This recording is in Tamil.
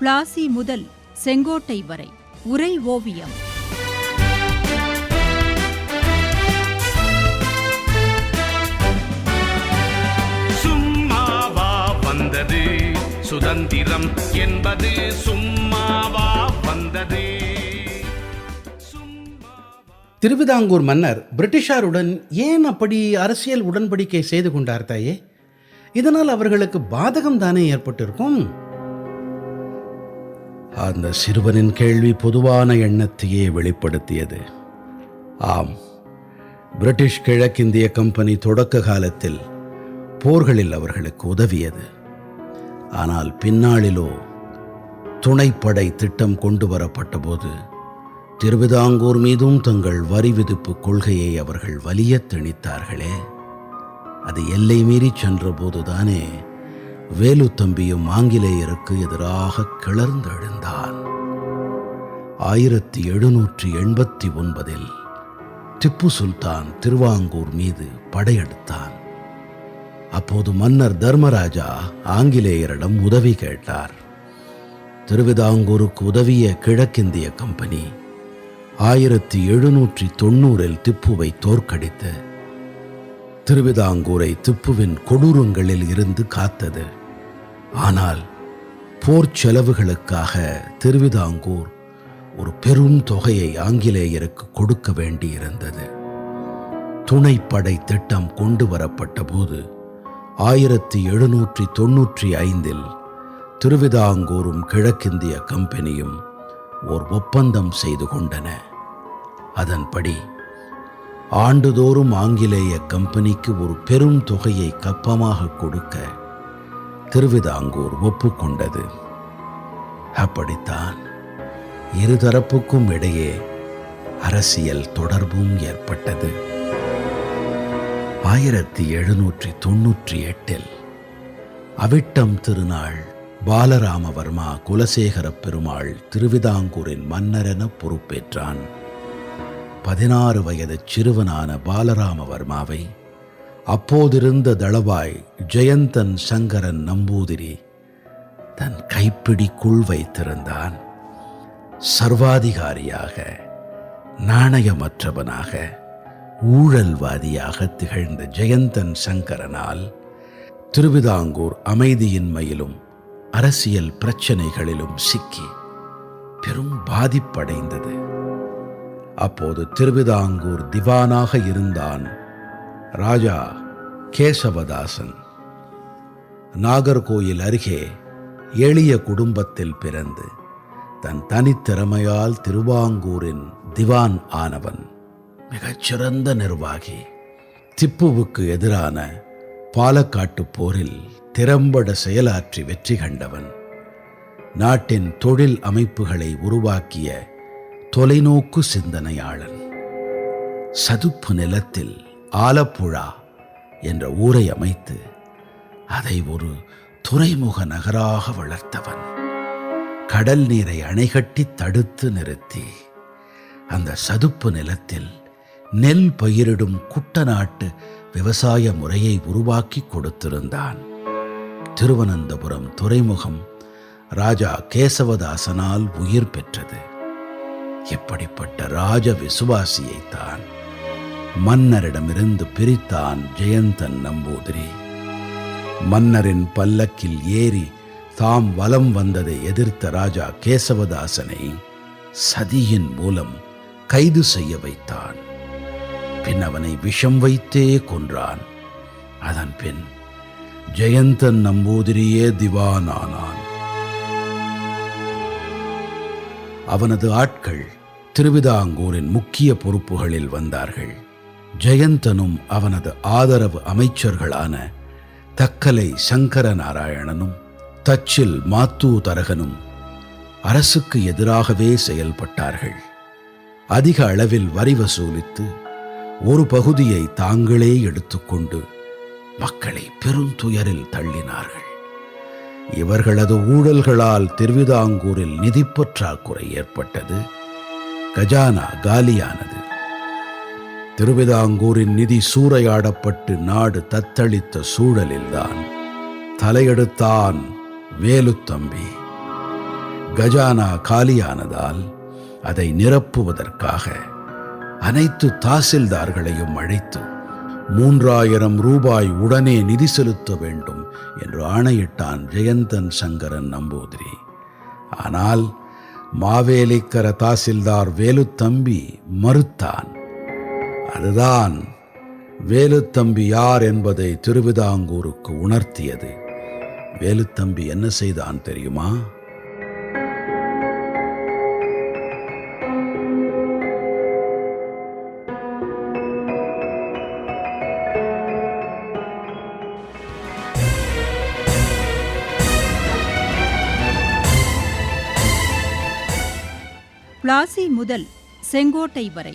பிளாசி முதல் செங்கோட்டை வரை. உரை ஓவியம். சும்மாவா வந்தது? சுதந்திரம் என்பது சும்மாவா வந்தது? திருவிதாங்கூர் மன்னர் பிரிட்டிஷாருடன் ஏன் அப்படி அரசியல் உடன்படிக்கை செய்து கொண்டார் தாயே? இதனால் அவர்களுக்கு பாதகம் தானே ஏற்பட்டிருக்கும்? அந்த சிறுவனின் கேள்வி பொதுவான எண்ணத்தையே வெளிப்படுத்தியது. ஆம். பிரிட்டிஷ் கிழக்கிந்திய கம்பெனி தொடக்க காலத்தில் போர்களில் அவர்களுக்கு உதவியது. ஆனால் பின்னாளிலோ துணைப்படை திட்டம் கொண்டு வரப்பட்டபோது திருவிதாங்கூர் மீதும் தங்கள் வரி விதிப்பு கொள்கையை அவர்கள் வலியத் திணித்தார்களே. அது எல்லை மீறி சென்றபோதுதானே வேலுத்தம்பியும் ஆங்கிலேயருக்கு எதிராக கிளர்ந்தெழுந்தான் ஆயிரத்தி எழுநூற்றி எண்பத்தி ஒன்பதில் திப்பு சுல்தான் திருவாங்கூர் மீது படையெடுத்தான் அப்போது மன்னர் தர்மராஜா ஆங்கிலேயரிடம் உதவி கேட்டார். திருவிதாங்கூருக்கு உதவிய கிழக்கிந்திய கம்பெனி ஆயிரத்தி எழுநூற்றி தொண்ணூறில் திப்புவை தோற்கடித்து திருவிதாங்கூரை திப்புவின் கொடூரங்களில் இருந்து காத்தது. ஆனால் போர் செலவுகளுக்காக திருவிதாங்கூர் ஒரு பெரும் தொகையை ஆங்கிலேயருக்கு கொடுக்க வேண்டியிருந்தது. துணைப்படை திட்டம் கொண்டு வரப்பட்ட போது ஆயிரத்தி எழுநூற்றி தொன்னூற்றி ஐந்தில் திருவிதாங்கூரும் கிழக்கிந்திய கம்பெனியும் ஓர் ஒப்பந்தம் செய்து கொண்டன. அதன்படி ஆண்டுதோறும் ஆங்கிலேய கம்பெனிக்கு ஒரு பெரும் தொகையை கப்பமாக கொடுக்க திருவிதாங்கூர் ஒப்புக்கொண்டது. அப்படித்தான் இருதரப்புக்கும் இடையே அரசியல் தொடர்பும் ஏற்பட்டது. ஆயிரத்தி எழுநூற்றி தொன்னூற்றி எட்டில் அவிட்டம் திருநாள் பாலராமவர்மா குலசேகர பெருமாள் திருவிதாங்கூரின் மன்னரென பொறுப்பேற்றான். பதினாறு வயது சிறுவனான பாலராமவர்மாவை அப்போதிருந்த தளவாய் ஜெயந்தன் சங்கரன் நம்பூதிரி தன் கைப்பிடிக்குள் வைத்திருந்தான். சர்வாதிகாரியாக நாணயமற்றவனாக ஊழல்வாதியாக திகழ்ந்த ஜெயந்தன் சங்கரனால் திருவிதாங்கூர் அமைதியின்மையிலும் அரசியல் பிரச்சனைகளிலும் சிக்கி பெரும் பாதிப்படைந்தது. அப்போது திருவிதாங்கூர் திவானாக இருந்தான் ராஜா கேசவதாசன். நாகர்கோயில் அருகே எளிய குடும்பத்தில் பிறந்து தன் தனித்திறமையால் திருவாங்கூரின் திவான் ஆனவன். மிகச்சிறந்த நிர்வாகி. திப்புவுக்கு எதிரான பாலக்காட்டு போரில் திறம்பட செயலாற்றி வெற்றி கண்டவன். நாட்டின் தொழில் அமைப்புகளை உருவாக்கிய தொலைநோக்கு சிந்தனையாளன். சதுப்பு நிலத்தில் ஆலப்புழா என்ற ஊரை அமைத்து அதை ஒரு துறைமுக நகராக வளர்த்தவன். கடல் நீரை அணைகட்டி தடுத்து நிறுத்தி அந்த சதுப்பு நிலத்தில் நெல் பயிரிடும் குட்டநாட்டு விவசாய முறையை உருவாக்கி கொடுத்திருந்தான். திருவனந்தபுரம் துறைமுகம் ராஜா கேசவதாசனால் உயிர் பெற்றது. இப்படிப்பட்ட ராஜ விசுவாசியைத்தான் மன்னரிடமிருந்து பிரித்தான் ஜெயந்தன் நம்பூதிரி. மன்னரின் பல்லக்கில் ஏறி தாம் வலம் வந்ததை எதிர்த்த ராஜா கேசவதாசனை சதியின் மூலம் கைது செய்ய வைத்தான். பின் அவனை விஷம் வைத்தே கொன்றான். அதன் பின் ஜெயந்தன் நம்பூதிரியே திவானானான். அவனது ஆட்கள் திருவிதாங்கூரின் முக்கிய பொறுப்புகளில் வந்தார்கள். ஜெயந்தனும் அவனது ஆதரவு அமைச்சர்களான தக்கலை சங்கர நாராயணனும் தச்சில் மாத்தூ தரகனும் அரசுக்கு எதிராகவே செயல்பட்டார்கள். அதிக அளவில் வரி வசூலித்து ஒரு பகுதியை தாங்களே எடுத்துக்கொண்டு மக்களை பெருந்துயரில் தள்ளினார்கள். இவர்களது ஊழல்களால் திருவிதாங்கூரில் நிதி பற்றாக்குறை ஏற்பட்டது. கஜானா காலியானது. திருவிதாங்கூரின் நிதி சூறையாடப்பட்டு நாடு தத்தளித்த சூழலில்தான். தலையெடுத்தான் வேலுத்தம்பி. கஜானா காலியானதால் அதை நிரப்புவதற்காக அனைத்து தாசில்தார்களையும் அழைத்து மூன்றாயிரம் ரூபாய் உடனே நிதி செலுத்த வேண்டும் என்று ஆணையிட்டான் ஜெயந்தன் சங்கரன் நம்பூதிரி. ஆனால் மாவேலிக்கர தாசில்தார் வேலுத்தம்பி மறுத்தான். அதுதான் வேலுத்தம்பி யார் என்பதை திருவிதாங்கூருக்கு உணர்த்தியது. வேலுத்தம்பி என்ன செய்தான் தெரியுமா? பிளாசி முதல் செங்கோட்டை வரை